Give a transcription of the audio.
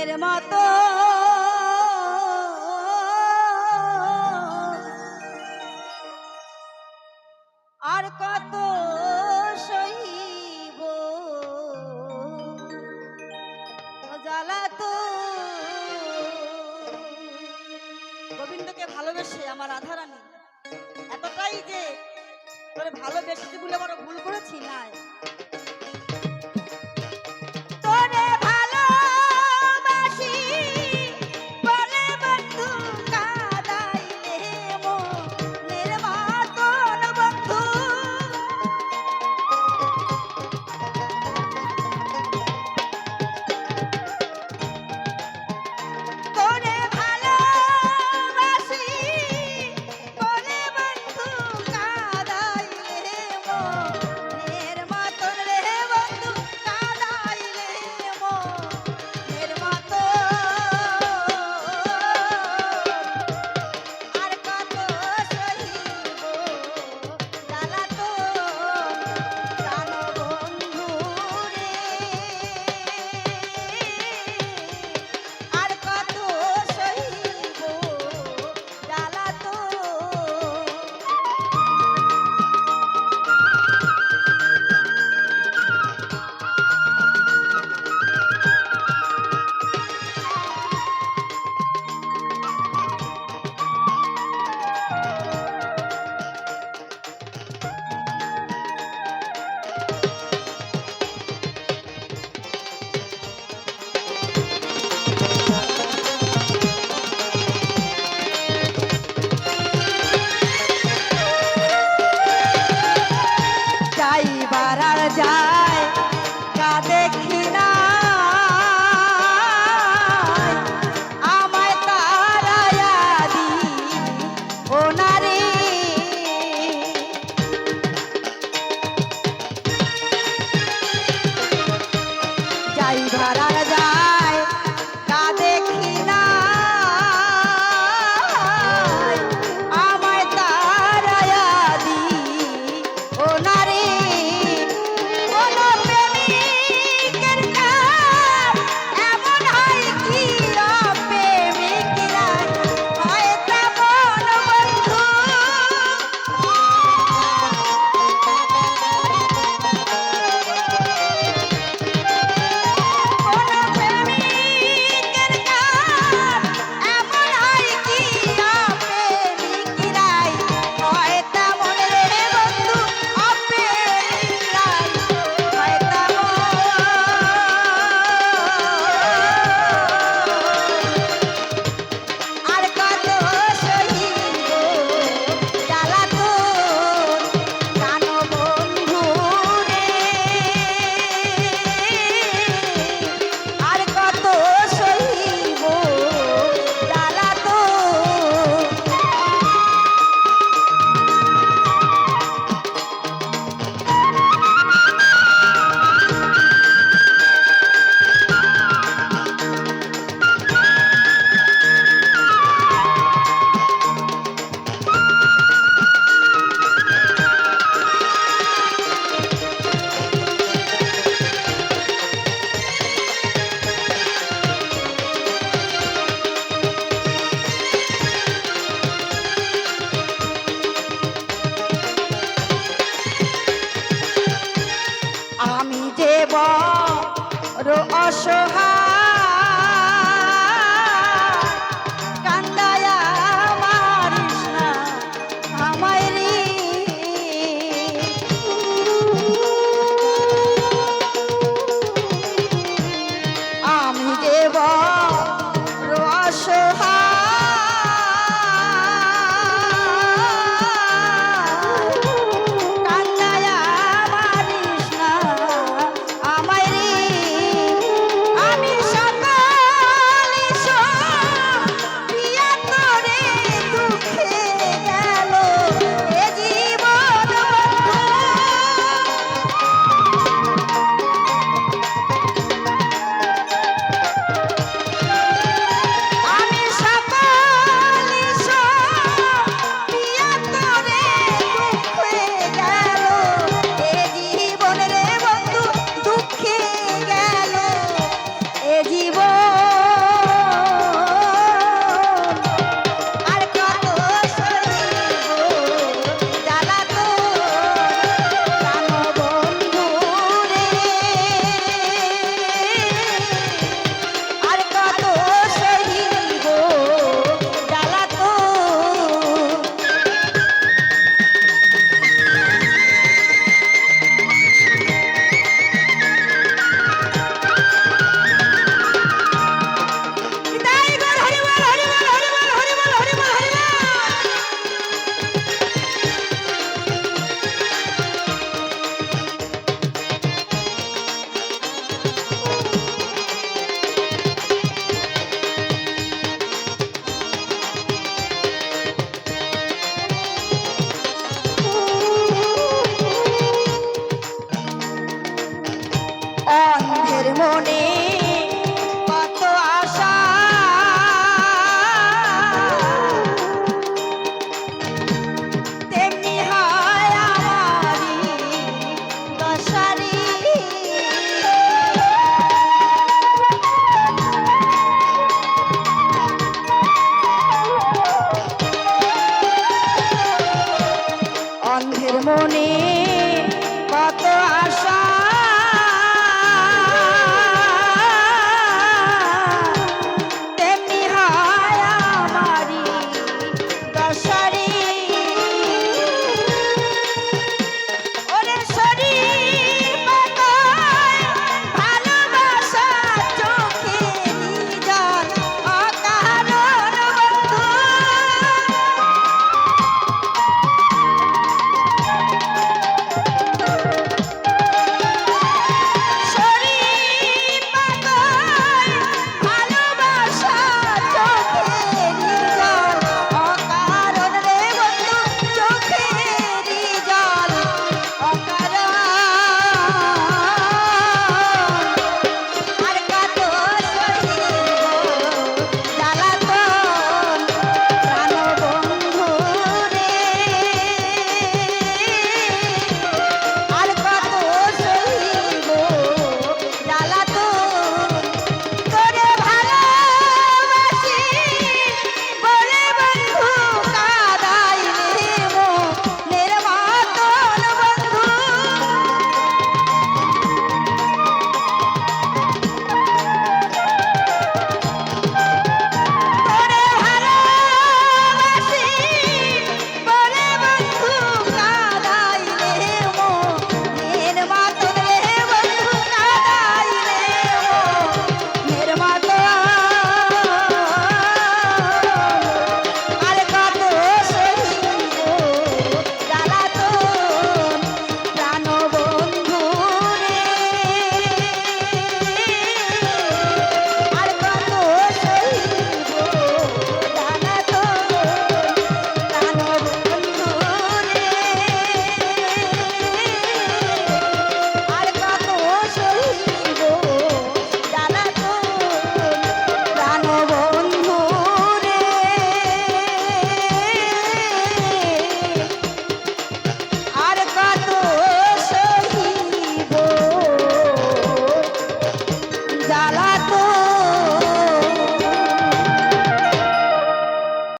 মনের মতো। আর কত সহিব? জ্বালা তো। গোবিন্দকে ভালোবেসে আমার রাধারানী, এতটাই যে তোরে ভালোবেসেছি বলে আমার ভুল করেছি? না আর যায় তা দেখি না আমায় তারায়া দি ওনারে যাই ভার আমি দেব বড় অসহায় মোর মনে